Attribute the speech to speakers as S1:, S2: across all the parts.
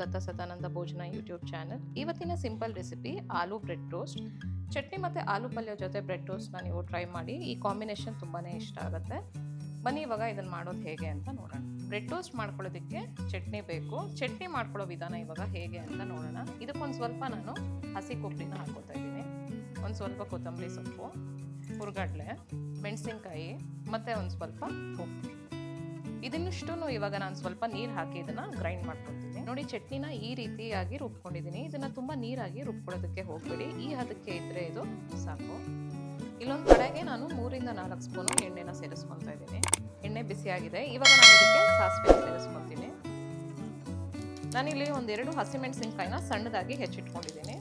S1: ದತ್ತ Sadananda Bhojana YouTube channel ಇವತ್ತಿನ simple recipe ಆಲೂ bread toast chutney ಮತ್ತು ಆಲೂ ಪಲ್ಯ ಜೊತೆ ಬ್ರೆಡ್ ಟೋಸ್ಟ್ನ ನೀವು ಟ್ರೈ ಮಾಡಿ. ಈ ಕಾಂಬಿನೇಷನ್ ತುಂಬಾ ಇಷ್ಟ ಆಗುತ್ತೆ. ಬನ್ನಿ, ಇವಾಗ ಇದನ್ನು ಮಾಡೋದು ಹೇಗೆ ಅಂತ ನೋಡೋಣ. ಬ್ರೆಡ್ ಟೋಸ್ಟ್ ಮಾಡ್ಕೊಳ್ಳೋದಕ್ಕೆ ಚಟ್ನಿ ಬೇಕು. ಚಟ್ನಿ ಮಾಡ್ಕೊಳ್ಳೋ ವಿಧಾನ ಇವಾಗ ಹೇಗೆ ಅಂತ ನೋಡೋಣ. ಇದಕ್ಕೊಂದು ಸ್ವಲ್ಪ ನಾನು ಹಸಿ ಕೊಬ್ಬರಿನ ಹಾಕೋತಾ ಇದ್ದೀನಿ. ಒಂದು ಸ್ವಲ್ಪ ಕೊತ್ತಂಬರಿ ಸೊಪ್ಪು, ಹುರ್ಗಡ್ಲೆ, ಮೆಣಸಿನ್ಕಾಯಿ ಮತ್ತು ಒಂದು ಸ್ವಲ್ಪ ಉಪ್ಪು ಇದನ್ನಿಷ್ಟು ಇವಾಗ ನಾನು ಸ್ವಲ್ಪ ನೀರು ಹಾಕಿ ಇದನ್ನ ಗ್ರೈಂಡ್ ಮಾಡ್ಕೊತೀನಿ ನೋಡಿ ಚಟ್ನಿನ ಈ ರೀತಿಯಾಗಿ ರುಬ್ಕೊಂಡಿದ್ದೀನಿ. ಇದನ್ನ ತುಂಬಾ ನೀರಾಗಿ ರುಬ್ಕೊಳ್ಳೋದಕ್ಕೆ ಹೋಗ್ಬೇಡಿ. ಈ ಹದಕ್ಕೆ ಇದ್ರೆ ಇದು ಸಾಕು. ಇಲ್ಲೊಂದು ಕಡೆಗೆ ನಾನು ಮೂರಿಂದ ನಾಲ್ಕು ಸ್ಪೂನು ಎಣ್ಣೆನ ಸೇರಿಸ್ಕೊತಾ ಇದ್ದೀನಿ. ಎಣ್ಣೆ ಬಿಸಿಯಾಗಿದೆ. ಇವಾಗ ನಾನು ಇದಕ್ಕೆ ಸಾಸಿವೆ ಸೇರಿಸ್ಕೊತೀನಿ ನಾನಿಲ್ಲಿ ಒಂದೆರಡು ಹಸಿಮೆಣಸಿನ್ಕಾಯಿನ ಸಣ್ಣದಾಗಿ ಹೆಚ್ಚಿಟ್ಕೊಂಡಿದ್ದೀನಿ.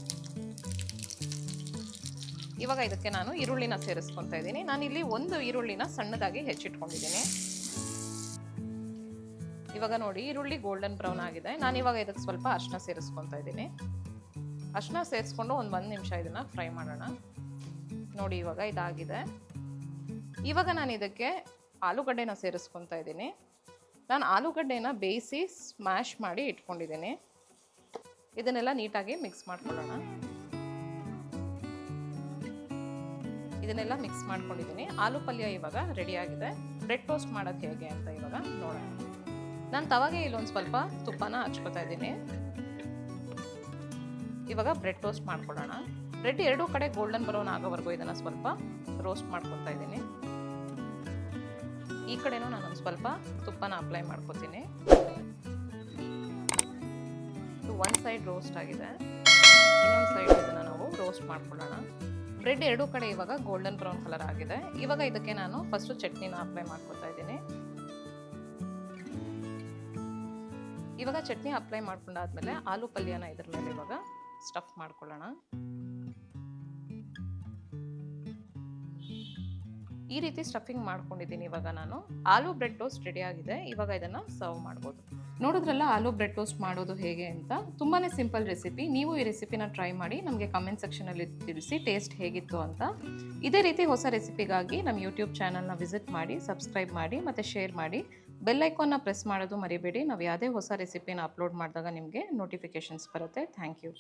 S1: ಇವಾಗ ಇದಕ್ಕೆ ನಾನು ಈರುಳ್ಳಿನ ಸೇರಿಸ್ಕೊತಾ ಇದ್ದೀನಿ. ನಾನಿಲ್ಲಿ ಒಂದು ಈರುಳ್ಳಿನ ಸಣ್ಣದಾಗಿ ಹೆಚ್ಚಿಟ್ಕೊಂಡಿದ್ದೀನಿ. ಇವಾಗ ನೋಡಿ, ಈರುಳ್ಳಿ ಗೋಲ್ಡನ್ ಬ್ರೌನ್ ಆಗಿದೆ. ನಾನು ಇವಾಗ ಇದಕ್ಕೆ ಸ್ವಲ್ಪ ಅರ್ಶಿನ ಸೇರಿಸ್ಕೊತಾ ಇದ್ದೀನಿ. ಅರ್ಶಿನ ಸೇರಿಸ್ಕೊಂಡು ಒಂದು ಒಂದು ನಿಮಿಷ ಇದನ್ನು ಫ್ರೈ ಮಾಡೋಣ. ನೋಡಿ, ಇವಾಗ ಇದಾಗಿದೆ. ಇವಾಗ ನಾನು ಇದಕ್ಕೆ ಆಲೂಗಡ್ಡೆನ ಸೇರಿಸ್ಕೊತಾ ಇದ್ದೀನಿ. ನಾನು ಆಲೂಗಡ್ಡೆನ ಬೇಯಿಸಿ ಸ್ಮ್ಯಾಶ್ ಮಾಡಿ ಇಟ್ಕೊಂಡಿದ್ದೀನಿ. ಇದನ್ನೆಲ್ಲ ನೀಟಾಗಿ ಮಿಕ್ಸ್ ಮಾಡ್ಕೊಳ್ಳೋಣ. ಇದನ್ನೆಲ್ಲ ಮಿಕ್ಸ್ ಮಾಡ್ಕೊಂಡಿದ್ದೀನಿ. ಆಲೂ ಪಲ್ಯ ಇವಾಗ ರೆಡಿಯಾಗಿದೆ ಬ್ರೆಡ್ ಟೋಸ್ಟ್ ಮಾಡೋಕ್ಕೆ ಹೇಗೆ ಅಂತ ಇವಾಗ ನೋಡೋಣ. ನಾನು ತವಾಗೆ ಇಲ್ಲೊಂದು ಸ್ವಲ್ಪ ತುಪ್ಪನ ಹಚ್ಕೋತಾ ಇದ್ದೀನಿ. ಇವಾಗ ಬ್ರೆಡ್ ಟೋಸ್ಟ್ ಮಾಡ್ಕೊಳ್ಳೋಣ ಬ್ರೆಡ್ ಎರಡೂ ಕಡೆ ಗೋಲ್ಡನ್ ಬ್ರೌನ್ ಆಗೋವರೆಗೂ ಇದನ್ನು ಸ್ವಲ್ಪ ರೋಸ್ಟ್ ಮಾಡ್ಕೊತಾ ಇದ್ದೀನಿ. ಈ ಕಡೆನೂ ನಾನೊಂದು ಸ್ವಲ್ಪ ತುಪ್ಪನ ಅಪ್ಲೈ ಮಾಡ್ಕೊತೀನಿ. ಒನ್ ಸೈಡ್ ರೋಸ್ಟ್ ಆಗಿದೆ. ಇನ್ನೊಂದು ಸೈಡ್ ಇದನ್ನು ನಾವು ರೋಸ್ಟ್ ಮಾಡ್ಕೊಳ್ಳೋಣ ಬ್ರೆಡ್ ಎರಡೂ ಕಡೆ ಇವಾಗ ಗೋಲ್ಡನ್ ಬ್ರೌನ್ ಕಲರ್ ಆಗಿದೆ. ಇವಾಗ ಇದಕ್ಕೆ ನಾನು ಫಸ್ಟು ಚಟ್ನಿನ ಅಪ್ಲೈ ಮಾಡ್ಕೊತಾ ಇದ್ದೀನಿ. ಇವಾಗ ಚಟ್ನಿ ಅಪ್ಲೈ ಮಾಡ್ಕೊಂಡಾದ್ಮೇಲೆ ಆಲೂ ಪಲ್ಯನ ಇದ್ರ ಮೇಲೆ ಇವಾಗ ಸ್ಟಫ್ ಮಾಡ್ಕೊಳ್ಳೋಣ. ಈ ರೀತಿ ಸ್ಟಫಿಂಗ್ ಮಾಡ್ಕೊಂಡಿದ್ದೀನಿ ಇವಾಗ ನಾನು. ಆಲೂ ಬ್ರೆಡ್ ಟೋಸ್ಟ್ ರೆಡಿ ಆಗಿದೆ. ಇವಾಗ ಇದನ್ನ ಸರ್ವ್ ಮಾಡ್ಬೋದು. ನೋಡಿದ್ರಲ್ಲ ಆಲೂ ಬ್ರೆಡ್ ಟೋಸ್ಟ್ ಮಾಡೋದು ಹೇಗೆ ಅಂತ? ತುಂಬಾ ಸಿಂಪಲ್ ರೆಸಿಪಿ ನೀವು ಈ ರೆಸಿಪಿನ ಟ್ರೈ ಮಾಡಿ ನಮಗೆ ಕಮೆಂಟ್ ಸೆಕ್ಷನಲ್ಲಿ ತಿಳಿಸಿ ಟೇಸ್ಟ್ ಹೇಗಿತ್ತು ಅಂತ. ಇದೇ ರೀತಿ ಹೊಸ ರೆಸಿಪಿಗಾಗಿ ನಮ್ಮ ಯೂಟ್ಯೂಬ್ ಚಾನಲ್ನ ವಿಸಿಟ್ ಮಾಡಿ ಸಬ್ಸ್ಕ್ರೈಬ್ ಮಾಡಿ, ಮತ್ತು ಶೇರ್ ಮಾಡಿ. ಬೆಲ್ ಐಕಾನ್ನ ಪ್ರೆಸ್ ಮಾಡೋದು ಮರಿಬೇಡಿ. ನಾವು ಯಾವುದೇ ಹೊಸ ರೆಸಿಪಿನ ಅಪ್ಲೋಡ್ ಮಾಡಿದಾಗ ನಿಮಗೆ ನೋಟಿಫಿಕೇಷನ್ಸ್ ಬರುತ್ತೆ. Thank you